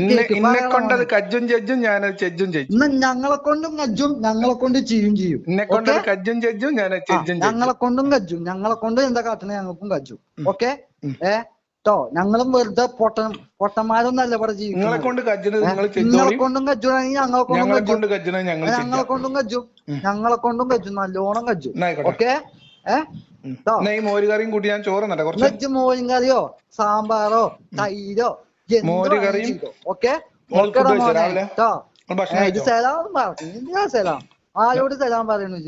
Speaker 1: കൊണ്ടത്. കജ്ജും ജഡ്ജും ഞാനത് ചെജ്ജും ചെജ്ജും
Speaker 2: ഞങ്ങളെ കൊണ്ടും കജ്ജും ഞങ്ങളെ കൊണ്ട് ചെയ്യും ചെയ്യും.
Speaker 1: ഇന്നെ കൊണ്ടത് കജ്ജും ജഡ്ജും
Speaker 2: ഞാൻ
Speaker 1: ചെജ്ജും
Speaker 2: ഞങ്ങളെ കൊണ്ടും കജ്ജും. ഞങ്ങളെ കൊണ്ട് എന്താ കാട്ടണേ ഞങ്ങൾക്കും കജ്ജും. ഓക്കെ? ഏ ട്ടോ ഞങ്ങളും വെറുതെ പൊട്ട പൊട്ടന്മാരൊന്നല്ല ഇവിടെ
Speaker 1: നിങ്ങളെ
Speaker 2: ജീവിക്കുന്നത്
Speaker 1: കൊണ്ട്
Speaker 2: നിങ്ങളെ കൊണ്ടും കജ്ജുവാണെങ്കിൽ ഞങ്ങളെ കൊണ്ടും കജ്ജു. ഞങ്ങളെ കൊണ്ടും കജ്ജും. ഞങ്ങളെ കൊണ്ടും കജ്ജും. നല്ലോണം കജ്ജും. ഓക്കെ?
Speaker 1: ഈ കൂട്ടി ഞാൻ കുറച്ച്.
Speaker 2: വെജ് മോരും കറിയോ സാമ്പാറോ തൈരോ
Speaker 1: മോര് കറിയും
Speaker 2: ഓക്കെ? ഇത് സലാം പറഞ്ഞു. സലാം? ആരോട് സലാം പറയണു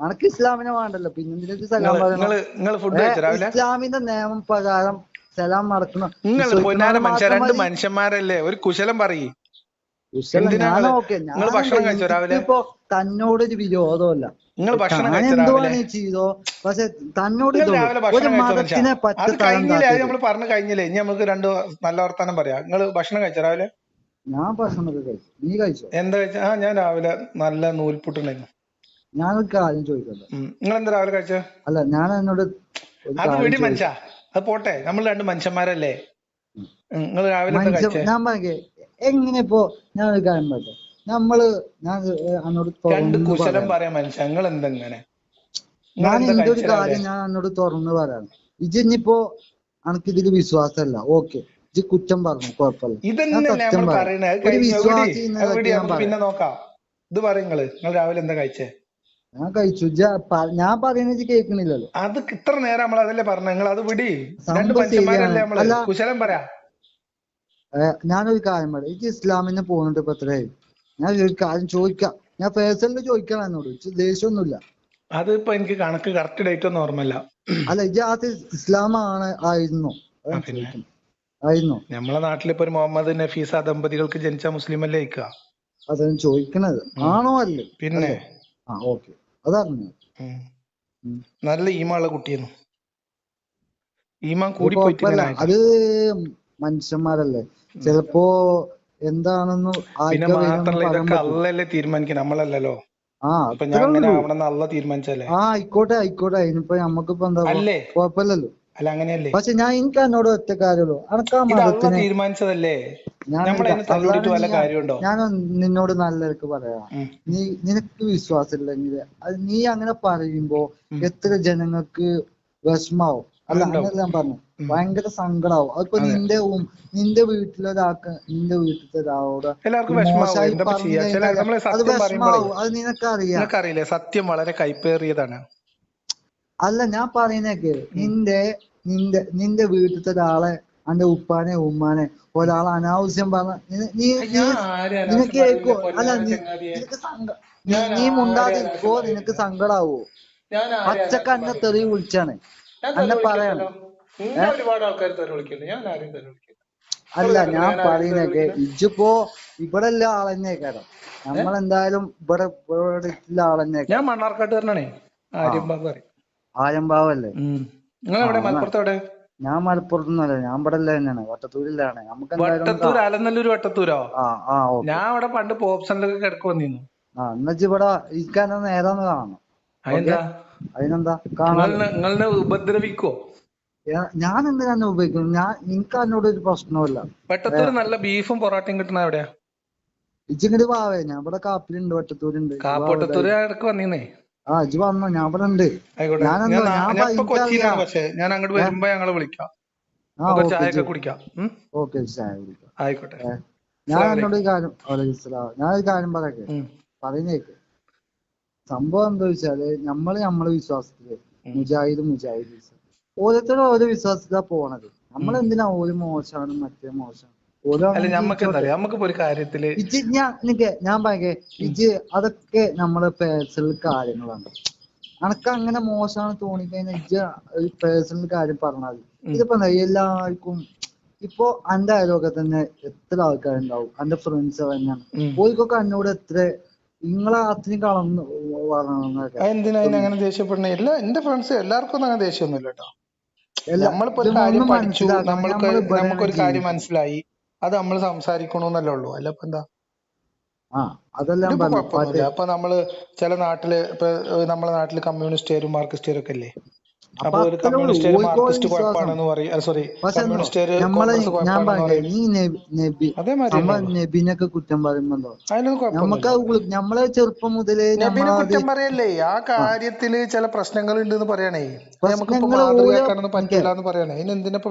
Speaker 2: അനക്ക് ഇസ്ലാമിനെ വേണ്ടല്ലോ. പിന്നെ എന്തിനാ സലാം പറയണു ഇസ്ലാമിന്റെ നിയമം പ്രകാരം സലാം നടക്കണം
Speaker 1: നിങ്ങൾ പൊന്നാര മനുഷ്യ രണ്ട് മനുഷ്യന്മാരല്ലേ? ഒരു കുശലം പറയ്.
Speaker 2: ഞാൻ ഓക്കെ ഞാൻ? ഇപ്പൊ തന്നോടൊരു വിരോധമല്ല
Speaker 1: നിങ്ങൾ ഭക്ഷണം
Speaker 2: ഞാൻ
Speaker 1: കഴിച്ചോ
Speaker 2: എന്ത് ചെയ്തോ? പക്ഷെ തന്നോട് ഒരു മതത്തിനെ പറ്റ.
Speaker 1: നമ്മൾ പറഞ്ഞു കഴിഞ്ഞില്ലേ? ഇനി നമുക്ക് രണ്ട് നല്ല വർത്താനം പറയാം. നിങ്ങൾ ഭക്ഷണം കഴിച്ചോ രാവിലെ?
Speaker 2: ഞാൻ ഭക്ഷണമൊക്കെ കഴിച്ചു. നീ കഴിച്ചോ?
Speaker 1: എന്താ കഴിച്ച? ആ ഞാൻ രാവിലെ നല്ല നൂൽപുട്ടുണ്ടായിരുന്നു.
Speaker 2: ഞാനൊരു കാര്യം ചോദിക്കല്ലോ
Speaker 1: നിങ്ങൾ എന്താ രാവിലെ കഴിച്ചോ?
Speaker 2: അല്ല ഞാൻ എന്നോട്
Speaker 1: അത് വിടി. മനുഷ്യ. അത് പോട്ടെ. നമ്മൾ രണ്ട് മനുഷ്യന്മാരല്ലേ? നിങ്ങൾ രാവിലെ
Speaker 2: ഞാൻ എങ്ങനെ ഇപ്പോ ഞാൻ ഒരു കാര്യം പറയട്ടെ? നമ്മൾ ഞാൻ
Speaker 1: രണ്ട് കുശലം പറയാൻ മനുഷ്യ എന്തെങ്ങനെ
Speaker 2: ഞാൻ എന്റെ ഒരു കാര്യം ഞാൻ അന്നോട് തുറന്നു പറയാം. ഇജ്ജ് ഇനിയിപ്പോ അനക്ക് ഇതിൽ വിശ്വാസമല്ല ഓക്കെ. ഇജ്ജ് കുറ്റം പറഞ്ഞു കുഴപ്പമില്ല.
Speaker 1: പിന്നെ നോക്കാം. ഇത് നിങ്ങൾ രാവിലെ എന്താ കഴിച്ചേ?
Speaker 2: ഞാൻ കഴിച്ചു. ഞാൻ പറയുന്നത് കേൾക്കണില്ലല്ലോ.
Speaker 1: അത് ഇത്ര നേരം നമ്മൾ അതല്ലേ പറഞ്ഞു? നിങ്ങൾ അത് വിടി. രണ്ട് മനുഷ്യന്മാരല്ലേ.
Speaker 2: നമ്മൾ?
Speaker 1: കുശലം പറയാ.
Speaker 2: ഞാനൊരു കാര്യം പറയാം. ഇജ്ജ് ഇസ്ലാമിന് പോകുന്നുണ്ട് ഇപ്പൊ എത്രയായി? ഞാൻ ഒരു കാര്യം ചോദിക്കാം. ഞാൻ പേഴ്സണലി ചോദിക്കണം എന്നോട്. ദേഷ്യമൊന്നുമില്ല.
Speaker 1: അതിപ്പോ എനിക്ക് കണക്ക് കറക്റ്റ് ഡേറ്റ് ഒന്നും ഓർമ്മയില്ല.
Speaker 2: അല്ല ആദ്യം ഇസ്ലാമാണ് ആയിരുന്നു. അതാ
Speaker 1: ആ,
Speaker 2: ഞാൻ
Speaker 1: പിന്നെ.
Speaker 2: ചോദിക്കുന്നത്. ആയിരുന്നു.
Speaker 1: നമ്മളെ നാട്ടിലിപ്പോ ഒരു മുഹമ്മദ് നഫീസ ദമ്പതികൾക്ക് ജനിച്ച മുസ്ലിം അല്ലേ
Speaker 2: അതാണ് ചോദിക്കണത്. ആണോ അല്ലേ?
Speaker 1: പിന്നെ?
Speaker 2: ആ ഓക്കെ. അതറിഞ്ഞു.
Speaker 1: നല്ല ഈമുള്ള കുട്ടിയെന്നു. ഈമാൻ കൂടി
Speaker 2: അത് മനുഷ്യന്മാരല്ലേ? ചിലപ്പോ എന്താണെന്ന്
Speaker 1: പിന്നെ
Speaker 2: ആർക്കാ വരുമെന്ന്
Speaker 1: മാത്രല്ല ഇതൊക്കെ അല്ലല്ലേ തീരുമാനിക്കണം? നമ്മളല്ലല്ലോ.
Speaker 2: ആ
Speaker 1: ഇപ്പൊ ഞാൻ അങ്ങനെ
Speaker 2: ഉള്ളൂ.
Speaker 1: ആവണം അല്ല തീരുമാനിച്ചല്ലേ
Speaker 2: ആ ആയിക്കോട്ടെ ആയിക്കോട്ടെ. ഇനിയിപ്പോ നമ്മക്കിപ്പോ എന്താ കുഴപ്പമില്ലല്ലോ.
Speaker 1: അല്ല അങ്ങനെയല്ലേ?
Speaker 2: പക്ഷെ ഞാൻ എനിക്ക് എന്നോട് ഒറ്റ കാര്യമുള്ളൂ. അനക്ക്
Speaker 1: ഇത് തീരുമാനിച്ചതല്ലേ?
Speaker 2: ഞാൻ നിന്നോട് നല്ലതൊക്കെ പറയാം. നീ നിനക്ക് വിശ്വാസമില്ലെങ്കിൽ അത് നീ അങ്ങനെ പറയുമ്പോ എത്ര ജനങ്ങൾക്ക് വിഷമാവും. അല്ല ഞാൻ പറഞ്ഞു. ഭയങ്കര സങ്കടാവും. അതിപ്പോ
Speaker 1: അതെ.
Speaker 2: നിന്റെ ഉം നിന്റെ വീട്ടിലൊരാൾക്ക് നിന്റെ വീട്ടിലത്തെ ഒരാളോട്
Speaker 1: എല്ലാവർക്കും
Speaker 2: ഒരു
Speaker 1: വിഷമാവും.
Speaker 2: മോശമായി അത് വിഷമാവും. അത് നിനക്കറിയാം.
Speaker 1: സത്യം വളരെ കൈപ്പേറിയതാണ്.
Speaker 2: അല്ല ഞാൻ പറയുന്നേക്ക് നിന്റെ നിന്റെ നിന്റെ വീട്ടിലത്തെ ഒരാളെ അന്റെ ഉപ്പാനെ ഉമ്മാനെ ഒരാൾ അനാവശ്യം പറഞ്ഞ നീ- നിനക്ക് കേക്കോ അല്ല. നിനക്ക് നീ മുണ്ടാതിരിക്കോ നിനക്ക് സങ്കടാവോ? അന്നെ തെറി വിളിച്ചാണ്. അന്നെ പറയാണ്.
Speaker 1: ഒരുപാട് ആൾക്കാർ വിളിക്കുന്നു ഞാൻ ആരും തെറി വിളിക്കില്ല.
Speaker 2: അല്ല
Speaker 1: ഞാൻ
Speaker 2: പറയുന്നൊക്കെ
Speaker 1: തെറി
Speaker 2: ഇജിപ്പോ ഇവിടെ ഉള്ള ആളെന്നെ കേട്ടോ. നമ്മളെന്തായാലും ഇവിടെ ഇവിടെ ഉള്ള ആളെന്നെ
Speaker 1: ഞാൻ മണ്ണാർക്കാട്ടുകാരനാണേ ആര്യമ്പാവ്
Speaker 2: ആയമ്പാവല്ലേ
Speaker 1: നിങ്ങൾ എവിടെ? മലപ്പുറത്ത് എവിടെ?
Speaker 2: ഞാൻ മലപ്പുറത്തുനിന്നല്ല. ഞാൻ ഇവിടെ തന്നെയാണ്. വട്ടത്തൂരിലാണ്. നമുക്ക്
Speaker 1: വട്ടത്തൂർ അലനല്ലൂർ വട്ടത്തൂരോ?
Speaker 2: ആ
Speaker 1: ഞാൻ അവിടെ പണ്ട് പോപ്സണിലൊക്കെ കിടക്ക് വന്നിരുന്നു.
Speaker 2: ആ എന്നുവെച്ച് ഇവിടെ ഇരിക്കാൻ നേരാന്ന് കാണണം അതിനെന്താ?
Speaker 1: നിങ്ങളെ ഉപദ്രവിക്കോ
Speaker 2: ഞാൻ എന്തിനാണ് ഉപയോഗിക്കുന്നത്? ഞാൻ എനിക്ക് അതിനോട് ഒരു പ്രശ്നവുമില്ല.
Speaker 1: വട്ടത്തൂർ നല്ല ബീഫും പൊറോട്ടയും കിട്ടണ എവിടെയാ?
Speaker 2: ഇജിങ്ങട് വാവേ ഞാൻ ഇവിടെ കാപ്പിലുണ്ട് വട്ടത്തൂരുണ്ട് ഇവിടെ.
Speaker 1: ഇടയ്ക്ക് വന്നീന്നേ?
Speaker 2: ആ ഇജ്ജ് വന്നോ ഞാൻ ഇവിടെ ഉണ്ട്.
Speaker 1: ഞാൻ അങ്ങോട്ട് വരുമ്പോ ഞങ്ങൾ വിളിക്കാം.
Speaker 2: ഓക്കെ
Speaker 1: ചായ കുടിക്കാം. ആയിക്കോട്ടെ.
Speaker 2: ഞാൻ എന്നോട് ഈ കാര്യം ഞാൻ ഈ കാര്യം പറയട്ടെ. പറയുന്നേക്ക്. സംഭവം എന്താ വെച്ചാൽ നമ്മൾ നമ്മളെ
Speaker 1: വിശ്വാസത്തിൽ
Speaker 2: മുജാഹിദ് മുജാഹിദ്. ഓരോരുത്തരും ഓരോ വിശ്വാസത്തിലാ പോണത് നമ്മൾ എന്തിനാ ഓര് മോശമാണ് മറ്റേ മോശം.
Speaker 1: നമുക്കിപ്പോ ഒരു കാര്യത്തിൽ
Speaker 2: ഇജ്ജ് ഞാൻ നിക്ക് ഞാൻ പറയേ ഇജ് അതൊക്കെ നമ്മളെ പേഴ്സണൽ കാര്യങ്ങളാണ് അനക്ക് അങ്ങനെ മോശമാണ് തോന്നിക്കഴിഞ്ഞാൽ ഇജ് ഒരു പേഴ്സണൽ കാര്യം പറഞ്ഞാൽ മതി ഇതിപ്പോ എല്ലാവർക്കും ഇപ്പൊ അന്റെ അയലോക്കെ തന്നെ എത്ര ആൾക്കാരുണ്ടാവും അന്റെ ഫ്രണ്ട്സ് തന്നെയാണ്. ഓർക്കൊക്കെ എന്നോട് എത്ര നിങ്ങളെ അത്രയും കളന്ന് വളർന്നൊക്കെ
Speaker 1: എന്തിനാ അങ്ങനെ ദേഷ്യപ്പെടണേ എല്ലാ എന്റെ ഫ്രണ്ട്സ് എല്ലാവർക്കും അങ്ങനെ ദേഷ്യമൊന്നുമില്ല കേട്ടോ നമ്മളിപ്പോ ഒരു കാര്യം പഠിച്ചു. നമ്മൾക്ക് നമുക്കൊരു കാര്യം മനസ്സിലായി. അത് നമ്മൾ സംസാരിക്കണമെന്നല്ലേ ഉള്ളൂ. അല്ല ഇപ്പൊ എന്താ? അപ്പൊ നമ്മൾ ചില നാട്ടിൽ ഇപ്പൊ നമ്മളെ നാട്ടിൽ കമ്മ്യൂണിസ്റ്റുകാരും മാർക്സിസ്റ്റുകാരും ഒക്കെ അല്ലേ
Speaker 2: നബിനൊക്കെ കുറ്റം പറയുമ്പോ നമുക്ക് നമ്മളെ ചെറുപ്പം മുതലേ
Speaker 1: കുറ്റം പറയല്ലേ? ആ കാര്യത്തിൽ ചില പ്രശ്നങ്ങൾ ഉണ്ട് എന്ന് പറയണേ.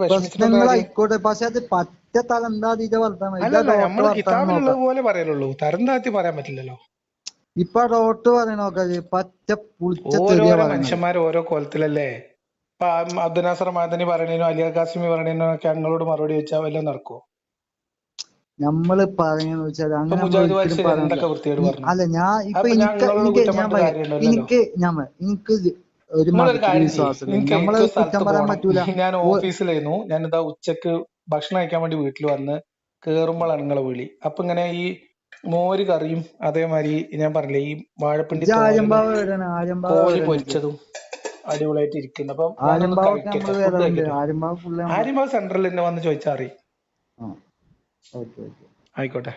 Speaker 2: പ്രശ്നങ്ങളായിക്കോട്ടെ പക്ഷെ അത് പറ്റ വർത്താനം
Speaker 1: പോലെ പറയലുള്ളൂ. തരം താത്തി പറയാൻ പറ്റില്ലല്ലോ.
Speaker 2: ഇപ്പൊ ഡോട്ട് പറയണോക്കെ പറ്റ പുളിച്ച
Speaker 1: മനുഷ്യന്മാർ ഓരോ കോലത്തിലല്ലേ? ഇപ്പൊ ആ അബ്ദുൽ നാസർ മാദനി പറയണേനോ അലിയ കാസിമി പറയണേനോ ഒക്കെ ഞങ്ങളോട് മറുപടി വെച്ചാൽ വല്ലതും നടക്കുവോ?
Speaker 2: നമ്മൾ പറയുന്നത് വെച്ചാൽ അങ്ങനെ അല്ല ഞാൻ ഇപ്പൊ എനിക്ക് എനിക്ക് ഞാൻ എനിക്ക് ഒരു നമ്മളെ കുറ്റം പറയാൻ പറ്റൂല.
Speaker 1: ഞാൻ ഓഫീസിലായിരുന്നു. ഞാൻ ഇതാ ഉച്ചയ്ക്ക് ഭക്ഷണം കഴിക്കാൻ വേണ്ടി വീട്ടിൽ വന്ന് കേറുമ്പോഴാണ് നിങ്ങളെ വിളി. അപ്പൊ ഇങ്ങനെ ഈ മോര് കറിയും അതേമാതിരി ഞാൻ പറഞ്ഞില്ലേ ഈ വാഴപ്പിണ്ടി കോഴി പൊരിച്ചതും. അടിപൊളിയായിട്ട് ഇരിക്കുന്നു. അപ്പൊ
Speaker 2: ആര്യമ്പാവ്
Speaker 1: സെന്ററിൽ തന്നെ വന്ന് ചോദിച്ചാൽ അറിയും ആയിക്കോട്ടെ.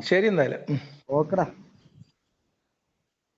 Speaker 1: ശരി എന്തായാലും.
Speaker 2: ഓക്കെടാ.